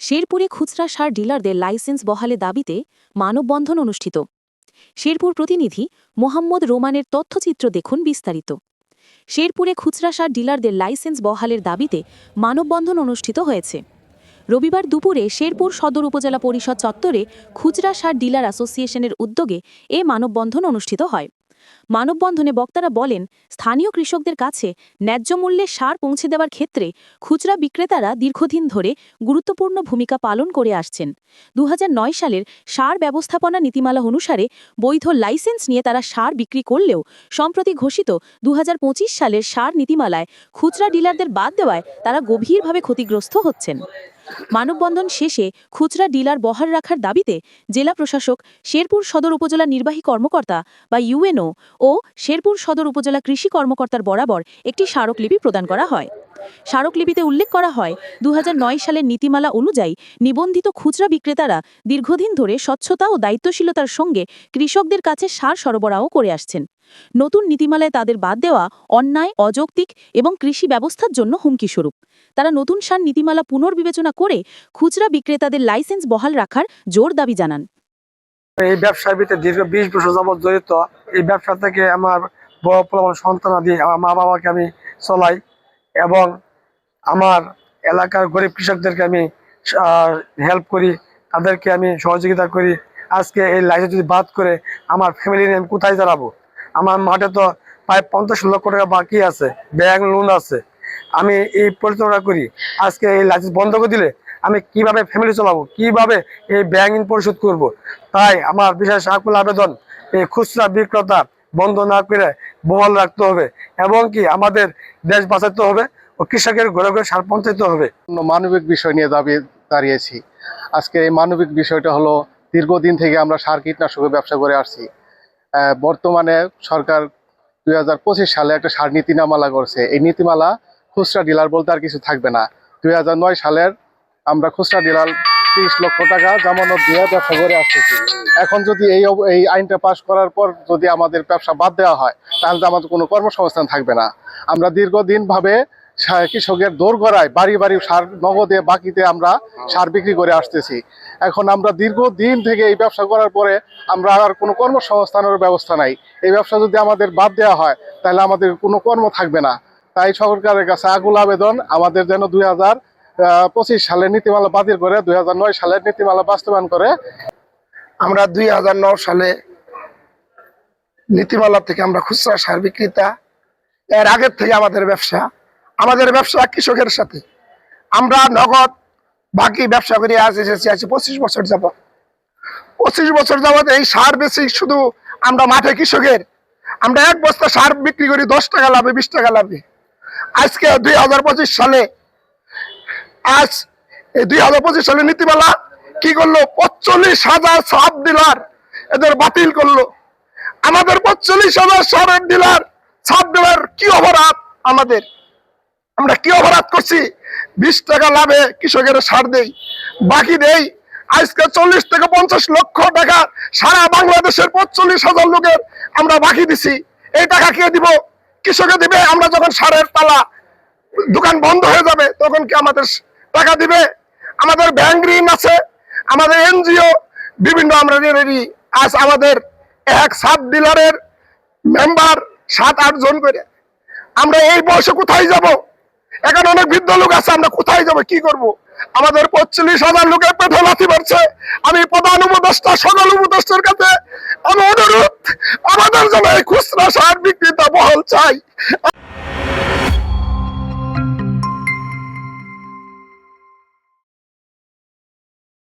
শেরপুরে খুচরা সার ডিলারদের লাইসেন্স বহালে দাবিতে মানববন্ধন অনুষ্ঠিত। শেরপুর প্রতিনিধি মোহাম্মদ রোমানের তথ্যচিত্র দেখুন বিস্তারিত। শেরপুরে খুচরা সার ডিলারদের লাইসেন্স বহালের দাবিতে মানববন্ধন অনুষ্ঠিত হয়েছে। রবিবার দুপুরে শেরপুর সদর উপজেলা পরিষদ চত্বরে খুচরা সার ডিলার অ্যাসোসিয়েশনের উদ্যোগে এ মানববন্ধন অনুষ্ঠিত হয়। মানববন্ধনে বক্তারা বলেন, স্থানীয় কৃষকদের কাছে ন্যায্য মূল্যে সার পৌঁছে দেওয়ার ক্ষেত্রে খুচরা বিক্রেতারা দীর্ঘদিন ধরে গুরুত্বপূর্ণ ভূমিকা পালন করে আসছেন। দুহাজার নয় সালের সার ব্যবস্থাপনা নীতিমালা অনুসারে বৈধ লাইসেন্স নিয়ে তারা সার বিক্রি করলেও সম্প্রতি ঘোষিত দু হাজার পঁচিশ সালের সার নীতিমালায় খুচরা ডিলারদের বাদ দেওয়ায় তারা গভীরভাবে ক্ষতিগ্রস্ত হচ্ছেন। মানববন্ধন শেষে খুচরা ডিলার বহাল রাখার দাবিতে জেলা প্রশাসক শেরপুর সদর উপজেলা নির্বাহী কর্মকর্তা বা ইউএনও ও শেরপুর সদর উপজেলা কৃষি কর্মকর্তার বরাবর একটি স্মারকলিপি প্রদান করা হয়। স্মারকলিপিতে উল্লেখ করা হয় দু হাজার নয় সালের নীতিমালা অনুযায়ী নিবন্ধিত খুচরা বিক্রেতারা দীর্ঘদিন ধরে স্বচ্ছতা ও দায়িত্বশীলতার সঙ্গে কৃষকদের কাছে সার সরবরাহ করে আসছেন। নতুন নীতিমালায় তাদের বাদ দেওয়া অন্যায়, অযৌক্তিক এবং কৃষি ব্যবস্থার জন্য হুমকিস্বরূপ। তারা নতুন সার নীতিমালা পুনর্বিবেচনা করে খুচরা বিক্রেতাদের লাইসেন্স বহাল রাখার জোর দাবি জানান। এই ব্যবসার ভিতরে দীর্ঘ বিশ বছর যাবৎ জড়িত, এই ব্যবসা থেকে আমার বড় সন্তান আদি, আমার মা বাবাকে আমি চলাই এবং আমার এলাকার গরিব কৃষকদেরকে আমি হেল্প করি, তাদেরকে আমি সহযোগিতা করি। আজকে এই লাইসেন্স যদি বাদ করে আমার ফ্যামিলি নিয়ে আমি কোথায় দাঁড়াবো? আমার মাঠে তো প্রায় পঞ্চাশ লক্ষ টাকা বাকি আছে ব্যাংক লোন আছে। আমি এই পরিচালনা করি। আজকে এই লাইসেন্স বন্ধ করে দিলে আমি কীভাবে ফ্যামিলি চলাবো? কীভাবে এই ব্যাংক পরিশোধ করব। তাই আমার বিশেষ আকুল আবেদন, এই খুচরা বিক্রেতা বন্ধ না করে বহাল রাখতে হবে। এবং কি আমাদের দেশ বাঁচাতে হবে। ও কৃষকের ঘরে ঘরে সার পৌঁছাতে হবে। মানবিক বিষয় নিয়ে দাবি দাঁড়িয়েছি। আজকে এই মানবিক বিষয়টা হলো, দীর্ঘদিন থেকে আমরা সার কীটনাশকের ব্যবসা করে আসছি। বর্তমানে সরকার দুই হাজার পঁচিশ সালে একটা সার নীতিমালা করছে। এই নীতিমালা খুচরা ডিলার বলতে আর কিছু থাকবে না। দুই হাজার নয় সালের আমরা খুচরা ডিলার তিরিশ লক্ষ টাকা জামানত দিয়ে ব্যবসা করে আসতেছি। এখন যদি এই এই আইনটা পাশ করার পর যদি আমাদের ব্যবসা বাদ দেওয়া হয়, তাহলে আমাদের কোনো কর্মসংস্থান থাকবে না। আমরা দীর্ঘদিন ভাবে সা- কৃষকের দৌড় গড়ায় বাড়ি বাড়ি সার নগদে বাকিতে আমরা সার বিক্রি করে আসতেছি। এখন আমরা দীর্ঘদিন থেকে এই ব্যবসা করার পরে আমরা আর কোনো কর্মসংস্থানের ব্যবস্থা নাই। এই ব্যবসা যদি আমাদের বাদ দেওয়া হয়, তাহলে আমাদের কোনো কর্ম থাকবে না। তাই সরকারের কাছে আগুল আবেদন, আমাদের যেন দুই হাজার পঁচিশ সালের নীতিমালা বাতিল করে, দুই হাজার নয় সালের নীতিমালা বাস্তবায়ন করে, আমরা দুই হাজার নয় সালে নীতিমালা থেকে আমরা খুচরা সার বিক্রেতা। এর আগের থেকে আমাদের ব্যবসা আমাদের ব্যবসা কৃষকের সাথে। আমরা নগদ বাকি ব্যবসা করে আজ এসেছি, আজ পঁচিশ বছর যাব পঁচিশ বছর যাবত এই সার বেশি শুধু আমরা মাঠে কৃষকের। আমরা এক বস্তা সার বিক্রি করি, দশ টাকা লাভে, বিশ টাকা লাভে। আজকে দুই হাজার পঁচিশ সালে, আজ এই দুই হাজার পঁচিশ সালে নীতিমালা কি করল? পঁচল্লিশ হাজার সাব ডিলার এদের বাতিল করল। আমাদের পঁচল্লিশ হাজার সারের ডিলার, সাব ডিলার কি অপরাধ আমাদের? আমরা কি অপরাধ করছি? বিশ টাকা লাভে কৃষকের সার দেই বাকি দেই আজকে চল্লিশ থেকে পঞ্চাশ লক্ষ টাকা সারা বাংলাদেশের পঁচল্লিশ হাজার লোকের আমরা বাকি দিছি। এই টাকা কে দিব? কৃষকে দিবে, আমরা যখন সারের পালা দোকান বন্ধ হয়ে যাবে, তখন কি আমাদের টাকা দিবে? আমাদের ব্যাংক ঋণ আছে, আমাদের এনজিও, বিভিন্ন আমরা রেডি আজ আমাদের এক সাত ডিলারের মেম্বার সাত আট জন করে। আমরা এই বয়সে কোথায় যাব? এখানে অনেক বৃদ্ধ লোক আছে, আমরা কোথায় যাব, কি করব? আমাদের পঁচিশ হাজার লোকের পেটে লাথি মারছে। আমি প্রধান উপদেষ্টা, সকল উপদেষ্টার কাছে আমি অনুরোধ, আমাদের জন্য খুচরা সার বিক্রেতা বহল চাই।